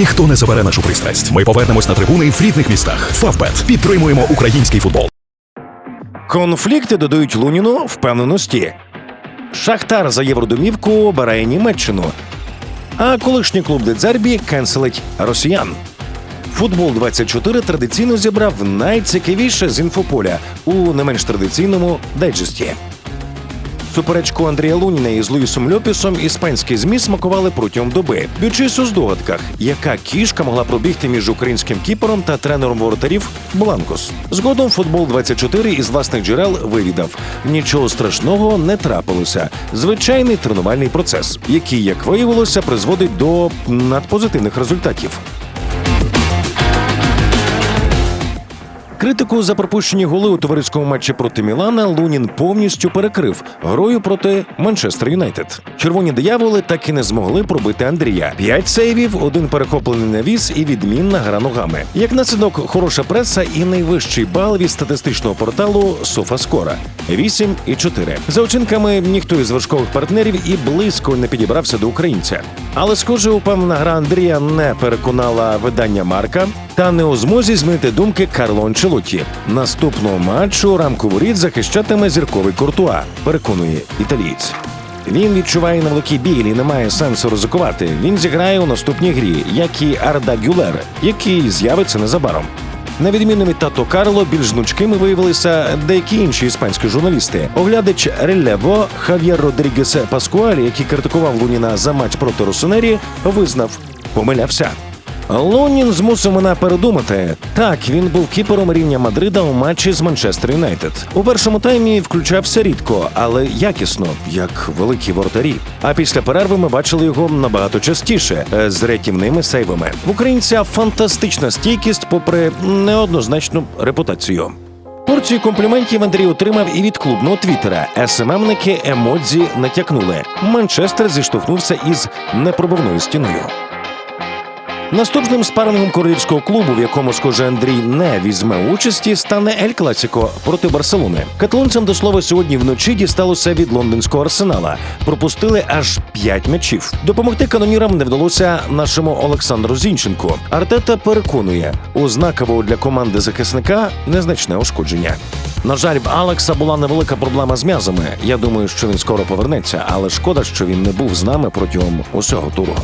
Ніхто не забере нашу пристрасть. Ми повернемось на трибуни в рідних містах. Фавбет підтримуємо український футбол. Конфлікти додають Луніну впевненості. Шахтар за євродомівку обирає Німеччину. А колишній клуб Дедзербі кенселить росіян. Футбол 24 традиційно зібрав найцікавіше з інфополя у не менш традиційному дайджесті. Суперечку Андрія Луніна із Луїсом Льопісом іспанські змі смакували протягом доби, б'ючись у здогадках, яка кішка могла пробігти між українським кіпером та тренером воротарів Бланкос. Згодом футбол 24 із власних джерел вивідав: нічого страшного не трапилося. Звичайний тренувальний процес, який, як виявилося, призводить до надпозитивних результатів. Критику за пропущені голи у товариському матчі проти Мілана Лунін повністю перекрив грою проти Манчестер Юнайтед. Червоні дияволи так і не змогли пробити Андрія. П'ять сейвів, один перехоплений навіс і відмінна гра ногами. Як наслідок, хороша преса і найвищий бал від статистичного порталу Софаскора 8 і 4. За оцінками, ніхто із вершкових партнерів і близько не підібрався до українця. Але, схоже, упевнена гра Андрія не переконала видання Марка та не у змозі змінити думки Карло Анчелотті. Наступного матчу рамку воріт захищатиме зірковий Куртуа, переконує італієць. Він відчуває на великий біль і немає сенсу ризикувати. Він зіграє у наступній грі, як і Арда Гюлер, який з'явиться незабаром. На відміну від тато Карло, більш гнучкими виявилися деякі інші іспанські журналісти. Оглядач Релево Хав'єр Родрігес Паскуалі, який критикував Луніна за матч проти Росонері, визнав, помилявся. Лунін змусив мене передумати. Так, він був кіпером рівня Мадрида у матчі з Манчестер Юнайтед. У першому таймі включався рідко, але якісно, як великі воротарі. А після перерви ми бачили його набагато частіше е, з рятівними сейвами. В українця фантастична стійкість, попри неоднозначну репутацію. Порцію компліментів Андрій отримав і від клубного твіттера. СММники емодзі натякнули. Манчестер зіштовхнувся із непробивною стіною. Наступним спарингом королівського клубу, в якому, схоже, Андрій не візьме участі, стане Ель Класіко проти Барселони. Каталонцям до слова сьогодні вночі дісталося від лондонського арсенала. Пропустили аж п'ять м'ячів. Допомогти канонірам не вдалося нашому Олександру Зінченку. Артета переконує, у знакового для команди захисника незначне ушкодження. На жаль, в Алекса була невелика проблема з м'язами. Я думаю, що він скоро повернеться, але шкода, що він не був з нами протягом усього туру.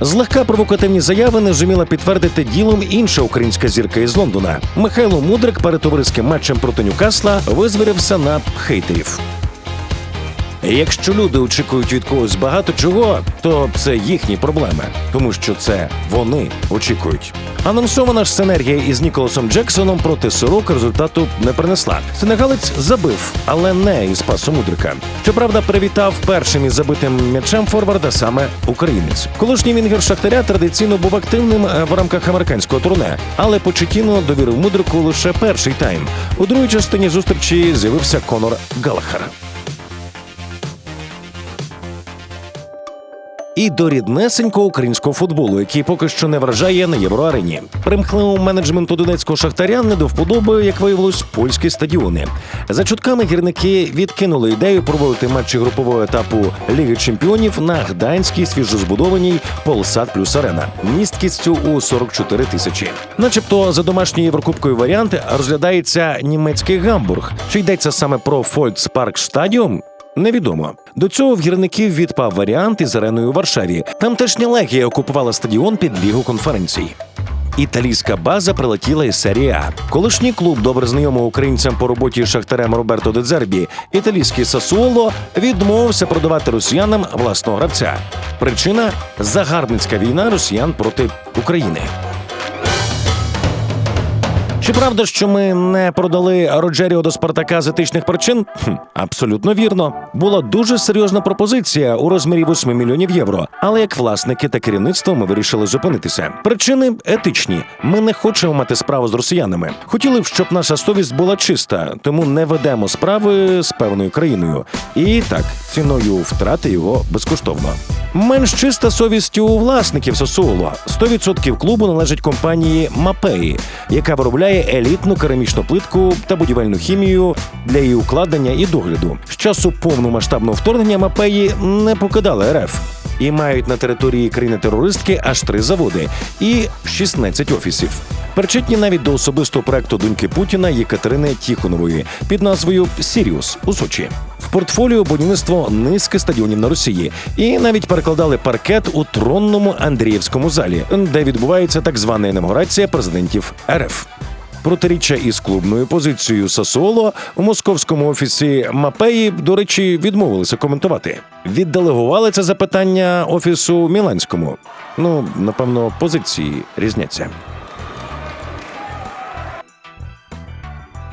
Злегка провокативні заяви не зуміла підтвердити ділом інша українська зірка із Лондона. Михайло Мудрик перед товариським матчем проти Ньюкасла визвірився на хейтерів. Якщо люди очікують від когось багато чого, то це їхні проблеми, тому що це вони очікують. Анонсована ж синергія із Ніколасом Джексоном проти сорок результату не принесла. Сенегалець забив, але не із пасу Мудрика. Щоправда, привітав першим із забитим м'ячем форварда саме українець. Колишній вінгер Шахтаря традиційно був активним е, в рамках американського турне, але Почетіно довірив Мудрику лише перший тайм. У другій частині зустрічі з'явився Конор Галахар. І до ріднесенького українського футболу, який поки що не вражає на євроарені. Примхливому менеджменту донецького шахтаря не до вподоби, як виявилось, польські стадіони. За чутками гірники відкинули ідею проводити матчі групового етапу Ліги Чемпіонів на гданській свіжозбудованій Полсад плюс Арена місткістю у 44 тисячі. Начебто за домашньою єврокубкою варіант розглядається німецький гамбург. Чи йдеться саме про Фолькспаркстадіум? Невідомо. До цього в гірників відпав варіант із ареною у Варшаві. Тамтешня легія окупувала стадіон під лігу конференцій. Італійська база прилетіла із серії А. Колишній клуб, добре знайомий українцям по роботі з шахтарем Роберто Дедзербі, італійський Сасуоло відмовився продавати росіянам власного гравця. Причина загарбницька війна росіян проти України. Чи правда, що ми не продали Роджеріо до Спартака з етичних причин? Хм, абсолютно вірно. Була дуже серйозна пропозиція у розмірі 8 мільйонів євро. Але як власники та керівництво ми вирішили зупинитися. Причини етичні. Ми не хочемо мати справу з росіянами. Хотіли б, щоб наша совість була чиста, тому не ведемо справи з певною країною. І так, ціною втрати його безкоштовно. Менш чиста совість у власників Сосуоло. 100% клубу належить компанії Мапеї, яка виробляє елітну керамічну плитку та будівельну хімію для її укладення і догляду. З часу повномасштабного вторгнення Мапеї не покидали РФ. і мають на території країни-терористки аж три заводи і 16 офісів. Причетні навіть до особистого проекту доньки Путіна Єкатерини Тіхонової під назвою Сіріус у Сочі. В портфоліо будівництво низки стадіонів на Росії, і навіть перекладали паркет у тронному Андріївському залі, де відбувається так звана інаугурація президентів РФ. Протиріччя із клубною позицією Сасуоло у московському офісі Мапеї, до речі, відмовилися коментувати. Відделегували це запитання офісу Міланському. Ну, напевно, позиції різняться.